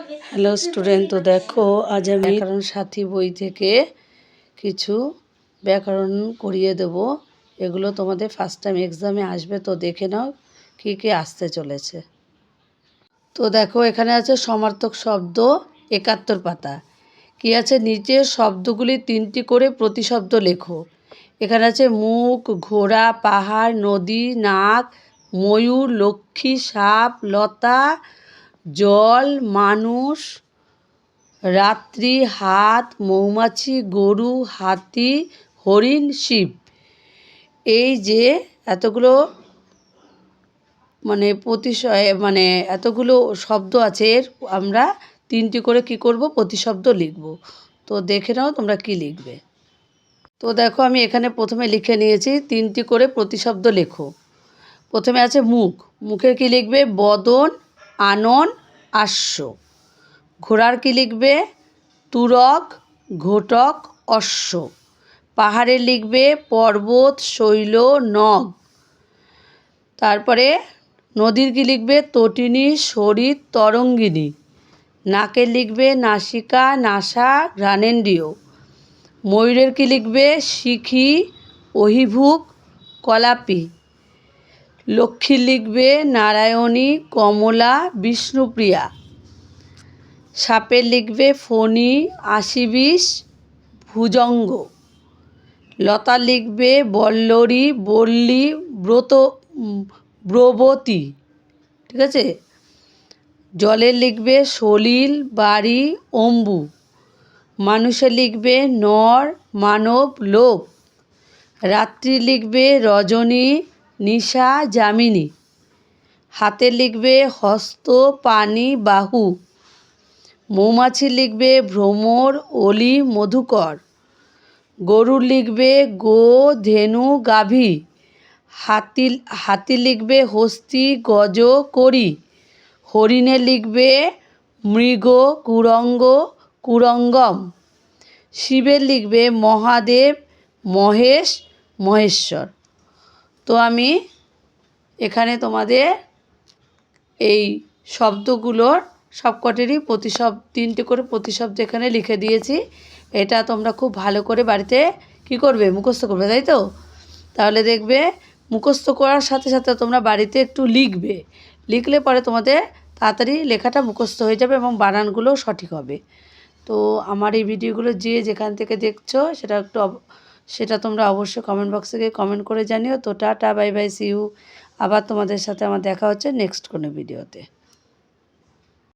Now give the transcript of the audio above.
Hello student তো দেখো, আজ আমি ব্যাকরণ সাথী বই থেকে কিছু ব্যাকরণ করিয়ে দেব। এগুলো তোমাদের ফার্স্ট টাইম এক্সামে আসবে, তো দেখে নাও কী কী আসতে চলেছে। তো দেখো, এখানে আছে সমার্থক শব্দ একাত্তর পাতা। কি আছে? নিচের শব্দগুলি তিনটি করে প্রতিশব্দ লেখো। এখানে আছে মুখ, ঘোড়া, পাহাড়, নদী, নাক, ময়ূর, লক্ষ্মী, সাপ, লতা জল, মানুষ, রাত্রি, হাত, মৌমাছি, গরু, হাতি, হরিণ, শিব। এই যে এতগুলো মানে প্রতিশয় মানে এতগুলো শব্দ আছে, এর আমরা তিনটি করে কি করব? প্রতিশব্দ লিখব। তো দেখে নাও তোমরা কি লিখবে। তো দেখো, আমি এখানে প্রথমে লিখে নিয়েছি, তিনটি করে প্রতিশব্দ লেখো। প্রথমে আছে মুখ। মুখে কি লিখবে? বদন আনন আশ্ব ঘোড়ার কি লিখবে? তুরক ঘোটক অশ্ব পাহাড়ে লিখবে পর্বত, শৈল, নগ। তারপরে নদীর কি লিখবে? তটিনী শরীর তরঙ্গিনী। নাকের লিখবে নাসিকা, নাসা, ঘ্রাণেন্দ্রিয়। ময়ূরের কি লিখবে? শিখি, অহিভুক, কলাপি। লক্ষ্মী লিখবে নারায়ণী, কমলা, বিষ্ণুপ্রিয়া। সাপের লিখবে ফণি, আশিবিষ, ভুজঙ্গ। লতা লিখবে বল্লরী, বল্লী, ব্রত, ব্রবতী। ঠিক আছে? জলের লিখবে সলিল, বাড়ি, অম্বু। মানুষের লিখবে নর, মানব লোক রাত্রি লিখবে রজনী নিশা যামিনী। হাতে লিখবে হস্ত, পানি, বাহু। মৌমাছি লিখবে ভ্রমর, অলি, মধুকর। গরু লিখবে গো, ধেনু, গাভী। হাতি হাতি লিখবে হস্তি, গজ করি হরিণে লিখবে মৃগ, কুরঙ্গ, কুরঙ্গম। শিবের লিখবে মহাদেব, মহেশ, মহেশ্বর। আমি এখানে তোমাদের এই শব্দগুলোর সবকটেরই প্রতিশব, তিনটে করে প্রতিশব্দ এখানে লিখে দিয়েছি। এটা তোমরা খুব ভালো করে বাড়িতে কি করবে? মুখস্থ করবে, তাই তো? তাহলে দেখবে মুখস্থ করার সাথে সাথে তোমরা বাড়িতে একটু লিখবে। লিখলে পরে তোমাদের তাড়াতাড়ি লেখাটা মুখস্থ হয়ে যাবে এবং বানানগুলোও সঠিক হবে। তো আমার এই ভিডিওগুলো যে যেখান থেকে দেখছ, সেটা একটু সেটা তোমরা অবশ্যই কমেন্ট বক্সে গিয়ে কমেন্ট করে জানিও। তো tata bye bye see you আবার তোমাদের সাথে আমার দেখা হচ্ছে নেক্সট কোনো ভিডিওতে